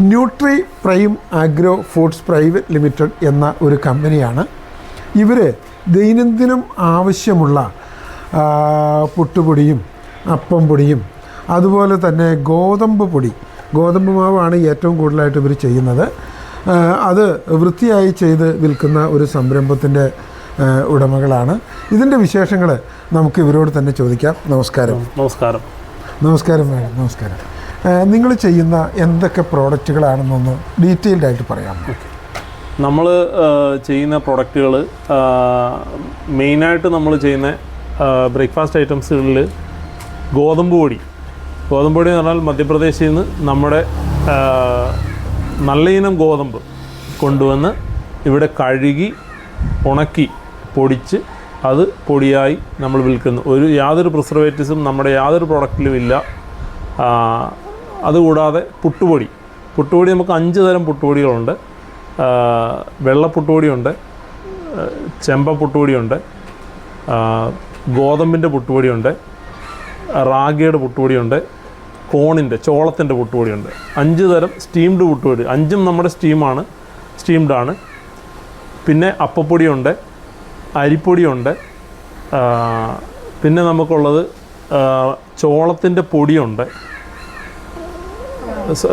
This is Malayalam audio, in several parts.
Nutri prime agro foods private limited എന്ന ഒരു കമ്പനിയാണ്. ഇവർ ദൈനംദിനം ആവശ്യമുള്ള പുട്ടുപൊടിയും അപ്പം പൊടിയും അതുപോലെ തന്നെ ഗോതമ്പ് പൊടി ഗോതമ്പ് മാവാണ് ഏറ്റവും കൂടുതലായിട്ട് ഇവർ ചെയ്യുന്നത്. അത് വൃത്തിയായി ചെയ്ത് വിൽക്കുന്ന ഒരു സംരംഭത്തിന്റെ ഉടമകളാണ്. ഇതിന്റെ വിശേഷങ്ങൾ നമുക്ക് ഇവരോട് തന്നെ ചോദിക്കാം. നമസ്കാരം. നമസ്കാരം. നമസ്കാരം മാഡം. നമസ്കാരം. നിങ്ങൾ ചെയ്യുന്ന എന്തൊക്കെ പ്രോഡക്റ്റുകളാണെന്നൊന്ന് ഡീറ്റെയിൽഡ് ആയിട്ട് പറയാം നമ്മൾ ചെയ്യുന്ന പ്രോഡക്റ്റുകൾ മെയിനായിട്ട് നമ്മൾ ചെയ്യുന്ന ബ്രേക്ക്ഫാസ്റ്റ് ഐറ്റംസുകളിൽ ഗോതമ്പ് പൊടി. ഗോതമ്പ് പൊടി എന്ന് പറഞ്ഞാൽ മധ്യപ്രദേശിൽ നിന്ന് നമ്മുടെ നല്ല ഇനം ഗോതമ്പ് കൊണ്ടുവന്ന് ഇവിടെ കഴുകി ഉണക്കി പൊടിച്ച് അത് പൊടിയായി നമ്മൾ വിൽക്കുന്നു. ഒരു യാതൊരു പ്രിസർവേറ്റീവ്സും നമ്മുടെ യാതൊരു പ്രോഡക്റ്റിലും ഇല്ല. അതുകൂടാതെ പുട്ടുപൊടി. പുട്ടുപൊടി നമുക്ക് അഞ്ച് തരം പുട്ടുപൊടികളുണ്ട്. വെള്ളപ്പുട്ടുപൊടിയുണ്ട് ചെമ്പ പുട്ടുപൊടിയുണ്ട് ഗോതമ്പിന്റെ പുട്ടുപൊടിയുണ്ട് റാഗിയുടെ പുട്ടുപൊടിയുണ്ട് കോണിന്റെ ചോളത്തിന്റെ പുട്ടുപൊടിയുണ്ട്. അഞ്ച് തരം സ്റ്റീംഡ് പുട്ടുപൊടി. അഞ്ചും നമ്മുടെ സ്റ്റീമാണ് സ്റ്റീംഡ് ആണ്. പിന്നെ അപ്പപ്പൊടിയുണ്ട് അരിപ്പൊടിയുണ്ട് പിന്നെ നമുക്കുള്ളത് ചോളത്തിന്റെ പൊടിയുണ്ട്.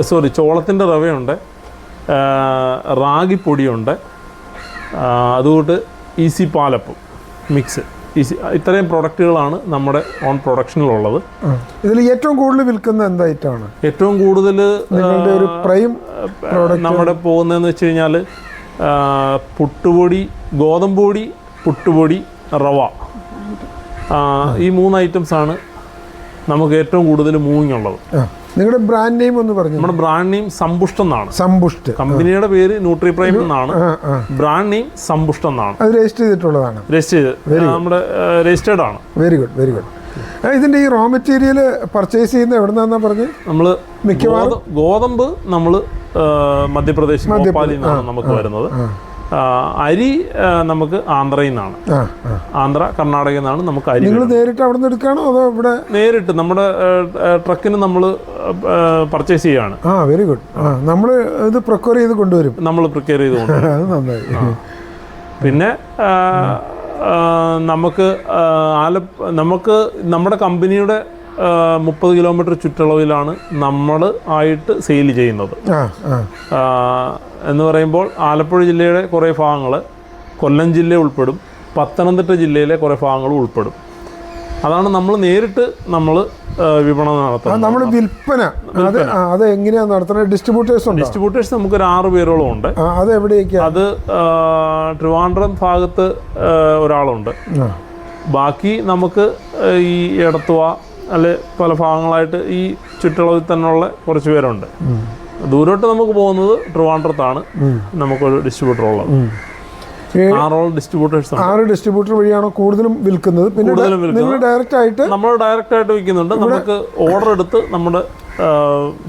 സോറി ചോളത്തിന്റെ റവയുണ്ട്. റാഗിപ്പൊടിയുണ്ട് അതുകൊണ്ട് ഈസി പാലപ്പം മിക്സ്. ഈസി ഇത്രയും പ്രൊഡക്റ്റുകളാണ് നമ്മുടെ ഓൺ പ്രൊഡക്ഷനിലുള്ളത്. ഇതിൽ ഏറ്റവും കൂടുതൽ വിൽക്കുന്ന എന്തായിട്ടാണ് ഏറ്റവും കൂടുതൽ ഒരു പ്രൈം നമ്മുടെ പോകുന്നതെന്ന് വെച്ച് കഴിഞ്ഞാൽ പുട്ടുപൊടി ഗോതമ്പ് പൊടി പുട്ടുപൊടി റവ. ഈ മൂന്ന് ഐറ്റംസാണ് നമുക്ക് ഏറ്റവും കൂടുതൽ മൂവിങ് ഉള്ളത് നിങ്ങളുടെ ബ്രാൻഡ് നെയിം ഒന്ന് പറഞ്ഞു? നമ്മുടെ ബ്രാൻഡ് നെയിം സമ്പുഷ്ടം എന്നാണ്. സമ്പുഷ്ട കമ്പനിയുടെ പേര് ന്യൂട്രി പ്രൈം എന്നാണ്. ബ്രാൻഡ് നെയിം സമ്പുഷ്ടം എന്നാണ്. അത് രജിസ്റ്റർ ചെയ്തിട്ടുള്ളതാണ്. രജിസ്റ്റർ ചെയ്ത്. നമ്മുടെ രജിസ്റ്റേർഡ് ആണ്. വെരി ഗുഡ് വെരി ഗുഡ് ഇതിന്റെ ഈ റോ മെറ്റീരിയൽ പർച്ചേസ് ചെയ്യുന്ന എവിടെ നിന്നാണ് പറഞ്ഞു? നമ്മൾ മിക്കവാറും ഗോതമ്പ് നമ്മൾ മധ്യപ്രദേശ് ഭോപ്പാലിൽ നിന്നാണ് നമുക്ക് വരുന്നത്. അരി നമുക്ക് ആന്ധ്രയിൽ നിന്നാണ്. ആന്ധ്ര കർണാടകയിൽ നിന്നാണ് നമുക്ക് അരി നിങ്ങൾ നേരിട്ട് അവിടെ നിന്ന് എടുക്കുകയാണോ അതോ ഇവിടെ നേരിട്ട് നമ്മുടെ ട്രക്കിന് നമ്മൾ പർച്ചേസ് ചെയ്യുകയാണ്. ആ വെരി ഗുഡ് നമ്മൾ ഇത് പ്രിക്വയർ ചെയ്ത് കൊണ്ടുവരും. നമ്മൾ പ്രിക്വയർ ചെയ്ത് കൊണ്ടുവരും. നന്നായി. പിന്നെ നമുക്ക് ആ, നമുക്ക് നമ്മുടെ കമ്പനിയുടെ മുപ്പത് കിലോമീറ്റർ ചുറ്റളവിലാണ് നമ്മൾ ആയിട്ട് സെയിൽ ചെയ്യുന്നത്. എന്ന് പറയുമ്പോൾ ആലപ്പുഴ ജില്ലയുടെ കുറേ ഭാഗങ്ങൾ കൊല്ലം ജില്ല ഉൾപ്പെടും പത്തനംതിട്ട ജില്ലയിലെ കുറേ ഭാഗങ്ങളും ഉൾപ്പെടും. അതാണ് നമ്മൾ നേരിട്ട് നമ്മൾ വിപണനം നടത്തുന്നത്. നമ്മൾ വിൽപ്പന. അത് അത് എങ്ങനെയാണ് നടത്തുന്നത്? ഡിസ്ട്രിബ്യൂട്ടേഴ്സ് ഉണ്ട്? ഡിസ്ട്രിബ്യൂട്ടേഴ്സ് നമുക്കൊരു ആറ് പേരോളം ഉണ്ട് അത് എവിടെയൊക്കെ അത് ട്രിവാൻഡ്രം ഭാഗത്ത് ഒരാളുണ്ട്. ബാക്കി നമുക്ക് ഈ എടത്തുവ അല്ലെ പല ഭാഗങ്ങളായിട്ട് ഈ ചുറ്റളവിൽ തന്നെയുള്ള കുറച്ച് പേരുണ്ട്. ദൂരോട്ട് നമുക്ക് പോകുന്നത് ട്രിവാൻഡ്രത്താണ്. നമുക്കൊരു ഡിസ്ട്രിബ്യൂട്ടർ ഉള്ളത് ആറോളം ഡിസ്ട്രിബ്യൂട്ടേഴ്സ് ആറ് ഡിസ്ട്രിബ്യൂട്ടർ വഴിയാണോ കൂടുതലും വിൽക്കുന്നത്. പിന്നെ ഡയറക്റ്റ് ആയിട്ട് നമ്മൾ ഡയറക്റ്റ് ആയിട്ട് വിൽക്കുന്നുണ്ട് നമുക്ക് ഓർഡർ എടുത്ത് നമ്മുടെ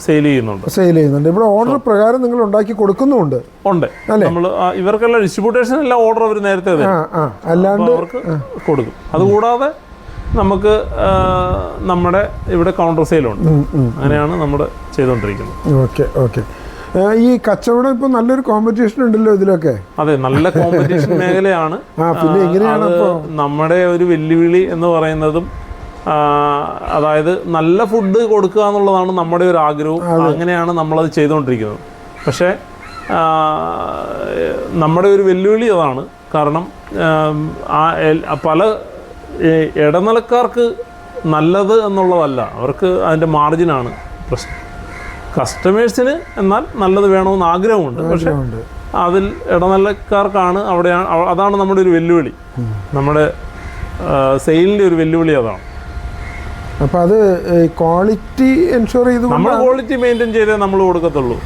സെയിൽ ചെയ്യുന്നുണ്ട്. സെയിൽ ചെയ്യുന്നുണ്ട്. ഇവിടെ ഓർഡർ പ്രകാരം നിങ്ങൾ ഉണ്ടാക്കി കൊടുക്കുന്നുമുണ്ട്. ഉണ്ട്. നമ്മൾ ഇവർക്കെല്ലാം ഡിസ്ട്രിബ്യൂട്ടേഴ്സിനെല്ലാം ഓർഡർ അവർ നേരത്തെ അല്ലാണ്ട് അവർക്ക് കൊടുക്കും. അതുകൂടാതെ നമുക്ക് നമ്മുടെ ഇവിടെ കൗണ്ടർ സെയിലുണ്ട് അങ്ങനെയാണ് നമ്മൾ ചെയ്തുകൊണ്ടിരിക്കുന്നത് ഓക്കെ ഓക്കെ. ഈ കച്ചവടം ഇപ്പൊ നല്ലൊരു കോമ്പറ്റീഷൻ ഉണ്ടല്ലോ ഇതിലൊക്കെ. അതെ നല്ല കോമ്പറ്റീഷൻ മേഖലയാണ്. പിന്നെ എങ്ങനെയാണ് നമ്മുടെ ഒരു വെല്ലുവിളി എന്ന് പറയുന്നതും അതായത് നല്ല ഫുഡ് കൊടുക്കുക എന്നുള്ളതാണ് നമ്മുടെ ഒരു ആഗ്രഹവും. അങ്ങനെയാണ് നമ്മളത് ചെയ്തുകൊണ്ടിരിക്കുന്നത് പക്ഷേ നമ്മുടെ ഒരു വെല്ലുവിളി അതാണ്. കാരണം പല ഇടനിലക്കാർക്ക് നല്ലത് എന്നുള്ളതല്ല. അവർക്ക് അതിന്റെ മാർജിനാണ് പ്രശ്നം കസ്റ്റമേഴ്സിന് എന്നാൽ നല്ലത് വേണമെന്ന് ആഗ്രഹമുണ്ട്. പക്ഷേ അതിൽ ഇടനിലക്കാർക്കാണ് അവിടെയാണ് അതാണ് നമ്മുടെ ഒരു വെല്ലുവിളി. നമ്മുടെ സെയിലിന്റെ ഒരു വെല്ലുവിളി അതാണ്. അപ്പൊ അത് ക്വാളിറ്റി എൻഷുർ ചെയ്ത് നമ്മൾ ക്വാളിറ്റി മെയിന്റെയിൻ ചെയ്തേ നമ്മൾ കൊടുക്കത്തുള്ളൂ.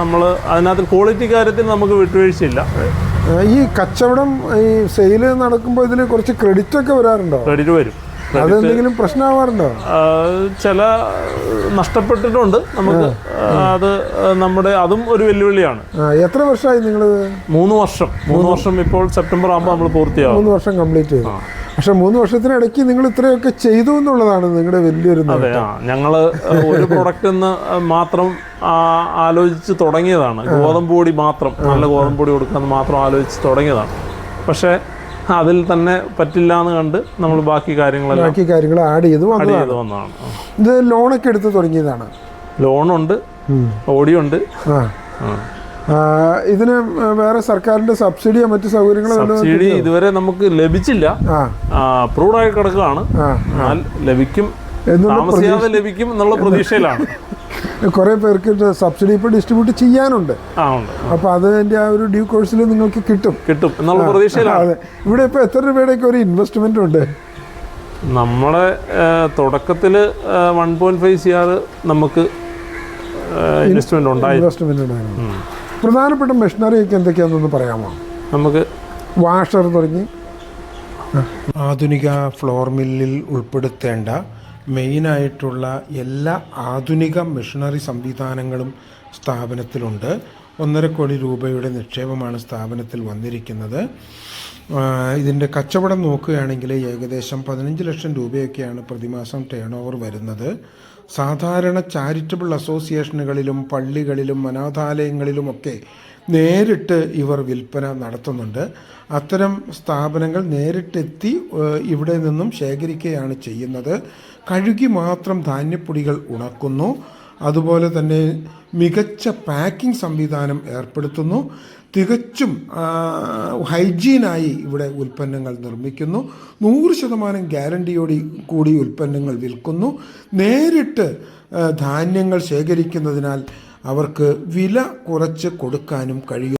നമ്മൾ അതിനകത്ത് ക്വാളിറ്റി കാര്യത്തിൽ നമുക്ക് വിട്ടുവീഴ്ചയില്ല. ഈ കച്ചവടം ഈ സെയിൽ നടക്കുമ്പോൾ ഇതിന് കുറച്ച് ക്രെഡിറ്റ് ഒക്കെ വരാറുണ്ടോ? ക്രെഡിറ്റ് വരും. അതെന്തെങ്കിലും പ്രശ്നമാവാറുണ്ടോ? ചില നഷ്ടപ്പെട്ടിട്ടുണ്ട്. നമുക്ക് അത് നമ്മുടെ അതും ഒരു വെല്ലുവിളിയാണ്. എത്ര വർഷമായി നിങ്ങൾ മൂന്ന് വർഷം. മൂന്ന് വർഷം ഇപ്പോൾ സെപ്റ്റംബർ ആകുമ്പോൾ നമ്മൾ പൂർത്തിയാകും മൂന്ന് വർഷം കംപ്ലീറ്റ് ചെയ്തു. പക്ഷെ മൂന്ന് വർഷത്തിനിടയ്ക്ക് നിങ്ങൾ ഇത്രയൊക്കെ ചെയ്തു എന്നുള്ളതാണ് നിങ്ങളുടെ വലിയൊരു അതെ ആ ഞങ്ങൾ ഒരു പ്രൊഡക്റ്റ് എന്ന് മാത്രം ആലോചിച്ച് തുടങ്ങിയതാണ്. ഗോതമ്പ് പൊടി മാത്രം നല്ല ഗോതമ്പ് പൊടി കൊടുക്കാമെന്ന് മാത്രം ആലോചിച്ച് തുടങ്ങിയതാണ്. പക്ഷേ അതിൽ തന്നെ പറ്റില്ല എന്ന് കണ്ട് നമ്മൾ ബാക്കി കാര്യങ്ങളെല്ലാം ബാക്കി കാര്യങ്ങൾ ആഡ് ചെയ്ത് ആഡ് വന്നതാണ്. ചെയ്ത് വന്നതാണ്. ഇത് ലോണൊക്കെ എടുത്ത് തുടങ്ങിയതാണ്. ലോണുണ്ട് ഓടിയുണ്ട്. ഇതിന് വേറെ സർക്കാരിന്റെ സബ്സിഡിയോ മറ്റു സൗകര്യങ്ങളോ സബ്സിഡി ഇതുവരെ നമുക്ക് ലഭിച്ചില്ല. അപ്രൂവ് അപ്രൂവ്ഡ് ആയി കിടക്കുകയാണ്. ലഭിക്കും. താമസിയാതെ ലഭിക്കും എന്നുള്ള പ്രതീക്ഷയിലാണ്. കുറേ പേർക്ക് സബ്സിഡി ഇപ്പോൾ ഡിസ്ട്രിബ്യൂട്ട് ചെയ്യാനുണ്ട്. അപ്പോൾ അതിന്റെ ആ ഒരു ഡ്യൂ കോഴ്സിൽ നിങ്ങൾക്ക് കിട്ടും. കിട്ടും എന്നുള്ള പ്രതീക്ഷയിലാണ്. അതെ. ഇവിടെ ഇപ്പോൾ എത്ര രൂപയുടെയൊക്കെ ഒരു ഇൻവെസ്റ്റ്മെന്റ് ഉണ്ട്? നമ്മളെ തുടക്കത്തിൽ one point five C R നമുക്ക് ഇൻവെസ്റ്റ്മെന്റ് ഉണ്ടായി. ഇൻവെസ്റ്റ്മെന്റ് ഉണ്ടായിരുന്നു. പ്രധാനപ്പെട്ട മെഷീനറിയൊക്കെ എന്തൊക്കെയാണെന്നൊന്ന് പറയാമോ? നമുക്ക് വാഷർ തുടങ്ങി. ആധുനിക ഫ്ലോർ മില്ലിൽ ഉൾപ്പെടുത്തേണ്ട മെയിനായിട്ടുള്ള എല്ലാ ആധുനിക മിഷണറി സംവിധാനങ്ങളും സ്ഥാപനത്തിലുണ്ട്. ഒന്നര കോടി രൂപയുടെ നിക്ഷേപമാണ് സ്ഥാപനത്തിൽ വന്നിരിക്കുന്നത്. ഇതിന്റെ കച്ചവടം നോക്കുകയാണെങ്കിൽ ഏകദേശം പതിനഞ്ച് ലക്ഷം രൂപയൊക്കെയാണ് പ്രതിമാസം ടേൺ ഓവർ വരുന്നത്. സാധാരണ ചാരിറ്റബിൾ അസോസിയേഷനുകളിലും പള്ളികളിലും അനാഥാലയങ്ങളിലുമൊക്കെ നേരിട്ട് ഇവർ വിൽപ്പന നടത്തുന്നുണ്ട്. അത്തരം സ്ഥാപനങ്ങൾ നേരിട്ടെത്തി ഇവിടെ നിന്നും ശേഖരിക്കുകയാണ് ചെയ്യുന്നത്. കഴുകി മാത്രം ധാന്യപ്പൊടികൾ ഉണക്കുന്നു. അതുപോലെ തന്നെ മികച്ച പാക്കിംഗ് സംവിധാനം ഏർപ്പെടുത്തുന്നു. തികച്ചും ഹൈജീനായി ഇവിടെ ഉൽപ്പന്നങ്ങൾ നിർമ്മിക്കുന്നു. നൂറ് ശതമാനം ഗ്യാരണ്ടിയോടി കൂടി ഉൽപ്പന്നങ്ങൾ വിൽക്കുന്നു. നേരിട്ട് ധാന്യങ്ങൾ ശേഖരിക്കുന്നതിനാൽ അവർക്ക് വില കുറച്ച് കൊടുക്കാനും കഴിയും.